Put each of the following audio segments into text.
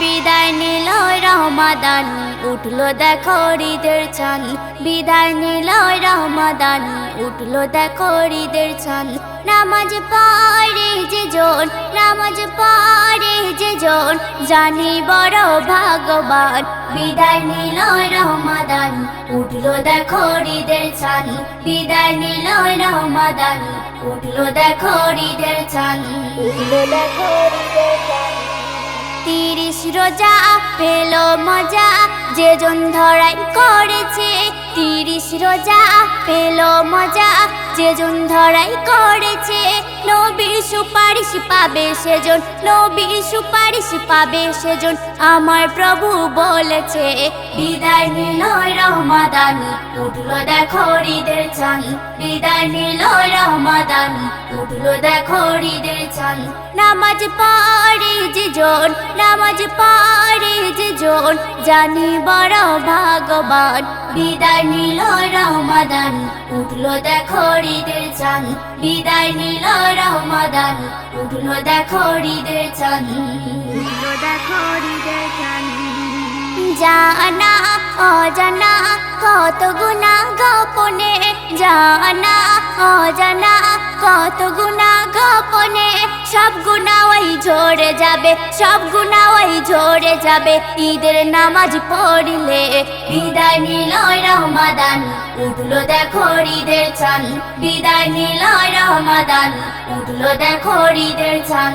বিদায় নিল রহমাদান উঠল দেখো হৃদের চান বিদায় নিল রহমাদান উঠল দেখো হৃদের চান নামাজ পড়ে যে জন নামাজ পড়ে যে জন জানি বড় ভাগবান বিদায় নিল রহমাদান উঠল দেখো হৃদের চান বিদায় নিল রহমাদান উঠল দেখো হৃদের চান উঠল দেখো হৃদের চান তিরিশ রোজা পেল মজা যে জন ধরাই করেছে তিরিশ রোজা পেল মজা। যে জন ধরাই করেছে নবীর সুপারিশ পাবে সেজন নবীর সুপারিশ পাবে সেজন। আমার প্রভু বলেছে, বিদায় নিল রহমাদান, উঠল দেখো হৃদের চান বিদায় নিল রহমাদান, উঠল দেখো হৃদের চান নামাজ পড়ে যে জন, নামাজ পড়ে যে জন, জানি বড় ভাগবান বিদায় নিল রহমাদান, উঠল দেখো হৃদের চান বিদায় নিল রহমাদান, উঠল দেখো হৃদের চান জানা অজানা কত গুণা গোপনে, জানা অজানা কত গুণা গোপনে, সব গুণা ওই ঝরে যাবে, সব গুণা ওই ঝরে যাবে, ঈদের নামাজ পড়লে বিদায় নিল রহমাদান, উঠল দেখো ঈদের চান বিদায় নিল রহমাদান। উঠল দেখো চান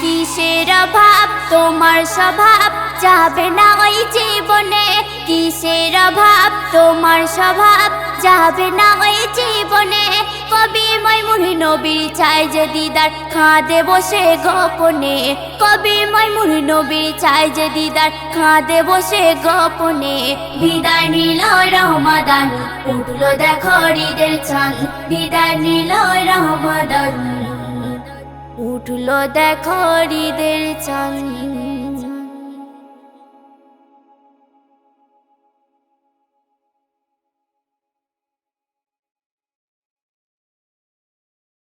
কিসের অভাব? তোমার স্বভাব যাবে না ওই জীবনে। কিসের অভাব? তোমার স্বভাব যাবে না ওই জীবনে। কবি ময়মুনি নবীর চাই যে দিদার খাঁদে বসে গোপনে। কবি ময়মুনি নবীর চাই যে দিদার খাঁদে বসে গোপনে। বিদায় নিল রহমাদান, উঠল দেখো হৃদের চান বিদায় নিল রহমাদান, উঠল দেখো হৃদের চান